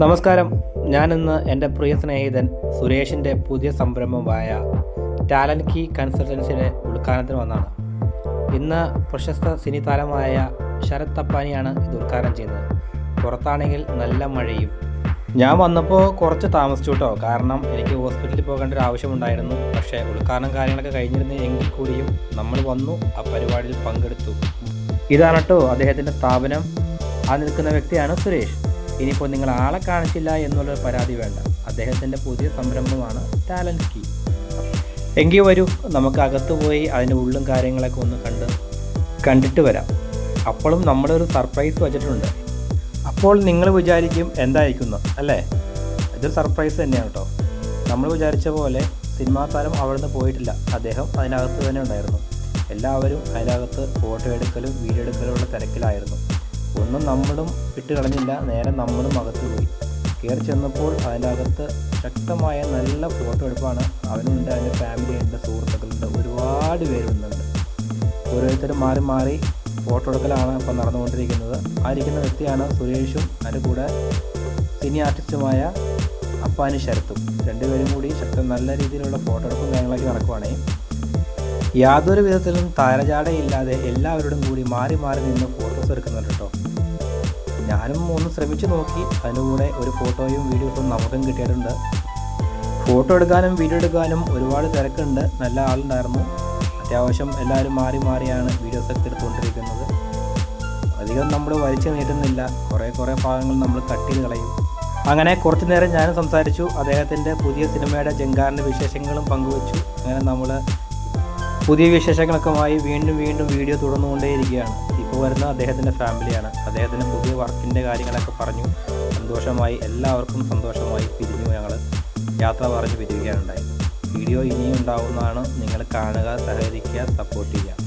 നമസ്കാരം. ഞാനിന്ന് എന്റെ പ്രിയ സ്നേഹിതൻ സുരേഷിന്റെ പുതിയ സംരംഭമായ ടാലന്റ് കീ കൺസൾട്ടൻസിയുടെ ഉദ്ഘാടനത്തിന് വന്നാണ് ഇന്ന് പ്രശസ്ത സിനി താരമായ ശരത് തപ്പാനിയാണ് ഇത് ഉദ്ഘാടനം ചെയ്യുന്നത്. പുറത്താണെങ്കിൽ നല്ല മഴയും. ഞാൻ വന്നപ്പോൾ കുറച്ച് താമസിച്ചു കേട്ടോ കാരണം എനിക്ക് ഹോസ്പിറ്റലിൽ പോകേണ്ട ഒരു ആവശ്യമുണ്ടായിരുന്നു. പക്ഷേ ഉദ്ഘാടനം കാര്യങ്ങളൊക്കെ കഴിഞ്ഞിരുന്നു എങ്കിൽ കൂടിയും നമ്മൾ വന്നു ആ പരിപാടിയിൽ പങ്കെടുത്തു. ഇതാണ് കേട്ടോ അദ്ദേഹത്തിന്റെ സ്ഥാപനം. ആ നിൽക്കുന്ന വ്യക്തിയാണ് സുരേഷ്. ഇനിയിപ്പോൾ നിങ്ങൾ ആളെ കാണിച്ചില്ല എന്നുള്ള പരാതി വേണ്ട. അദ്ദേഹത്തിന്റെ പുതിയ സംരംഭമാണ് ടാലന്റ് കീ എങ്കിൽ വരൂ നമുക്ക് അകത്ത് പോയി അതിന്റെ ഉള്ളും കാര്യങ്ങളൊക്കെ ഒന്ന് കണ്ട് കണ്ടിട്ട് വരാം. അപ്പോഴും നമ്മളൊരു സർപ്രൈസ് വച്ചിട്ടുണ്ട്. അപ്പോൾ നിങ്ങൾ വിചാരിക്കും എന്തായിരിക്കുന്നു അല്ലേ? ഇതൊരു സർപ്രൈസ് തന്നെയാണ് കേട്ടോ. നമ്മൾ വിചാരിച്ച പോലെ സിനിമാ താരം അവിടുന്ന് പോയിട്ടില്ല. അദ്ദേഹം അതിനകത്ത് തന്നെ ഉണ്ടായിരുന്നു. എല്ലാവരും അതിനകത്ത് ഫോട്ടോ എടുക്കലും വീഡിയോ എടുക്കലും ഉള്ള തിരക്കിലായിരുന്നു. ഒന്നും നമ്മളും വിട്ട് കളഞ്ഞില്ല. നേരെ നമ്മളും അകത്ത് പോയി. കയറി ചെന്നപ്പോൾ അതിന്റെ അകത്ത് ശക്തമായ നല്ല ഫോട്ടോ എടുപ്പാണ് അവനുണ്ട് അവന്റെ ഫാമിലി ഉണ്ട് സുഹൃത്തുക്കളുണ്ട് ഒരുപാട് പേരുന്നുണ്ട് ഓരോരുത്തരും മാറി മാറി ഫോട്ടോ എടുക്കലാണ് ഇപ്പം നടന്നുകൊണ്ടിരിക്കുന്നത്. ആ ഇരിക്കുന്ന വ്യക്തിയാണ് സുരേഷും അതിന്റെ കൂടെ സിനി ആർട്ടിസ്റ്റുമായ അപ്പാനി ശരത്തും. രണ്ടുപേരും കൂടി ശക്തം നല്ല രീതിയിലുള്ള ഫോട്ടോ എടുപ്പും കാര്യങ്ങളൊക്കെ നടക്കുവാണേ. യാതൊരു വിധത്തിലും താരജാടയില്ലാതെ എല്ലാവരോടും കൂടി മാറി മാറി നിന്ന് ഫോട്ടോസ് എടുക്കുന്നുണ്ട് കേട്ടോ. ഞാനും ഒന്ന് ശ്രമിച്ചു നോക്കി. അതിന്റെ കൂടെ ഒരു ഫോട്ടോയും വീഡിയോസും നമുക്കും കിട്ടിയിട്ടുണ്ട്. ഫോട്ടോ എടുക്കാനും വീഡിയോ എടുക്കാനും ഒരുപാട് തിരക്കുണ്ട്. നല്ല ആളുണ്ടായിരുന്നു. അത്യാവശ്യം എല്ലാവരും മാറി മാറിയാണ് വീഡിയോസൊക്കെ എടുത്തുകൊണ്ടിരിക്കുന്നത്. അധികം നമ്മൾ വലിച്ചു നീട്ടുന്നില്ല. കുറേ കുറേ ഭാഗങ്ങൾ നമ്മൾ കട്ട് ചെയ്ത് കളയും. അങ്ങനെ കുറച്ചു നേരം ഞാനും സംസാരിച്ചു. അദ്ദേഹത്തിന്റെ പുതിയ സിനിമയുടെ ജങ്കാറിന്റെ വിശേഷങ്ങളും പങ്കുവച്ചു. അങ്ങനെ നമ്മൾ പുതിയ വിശേഷങ്ങളൊക്കെമായി വീണ്ടും വീണ്ടും വീഡിയോ തുടർന്നുകൊണ്ടേയിരിക്കുകയാണ്. വരുന്ന അദ്ദേഹത്തിന്റെ ഫാമിലിയാണ്. അദ്ദേഹത്തിന്റെ പുതിയ വർക്കിന്റെ കാര്യങ്ങളൊക്കെ പറഞ്ഞു. സന്തോഷമായി. എല്ലാവർക്കും സന്തോഷമായി പിരിഞ്ഞു ഞങ്ങൾ യാത്ര പറഞ്ഞ് പിരിയുകയാണ് ഉണ്ടായത്. വീഡിയോ ഇനിയും ഉണ്ടാവുന്നതാണ്. നിങ്ങൾ കാണുക സഹകരിക്കുക സപ്പോർട്ട് ചെയ്യുക.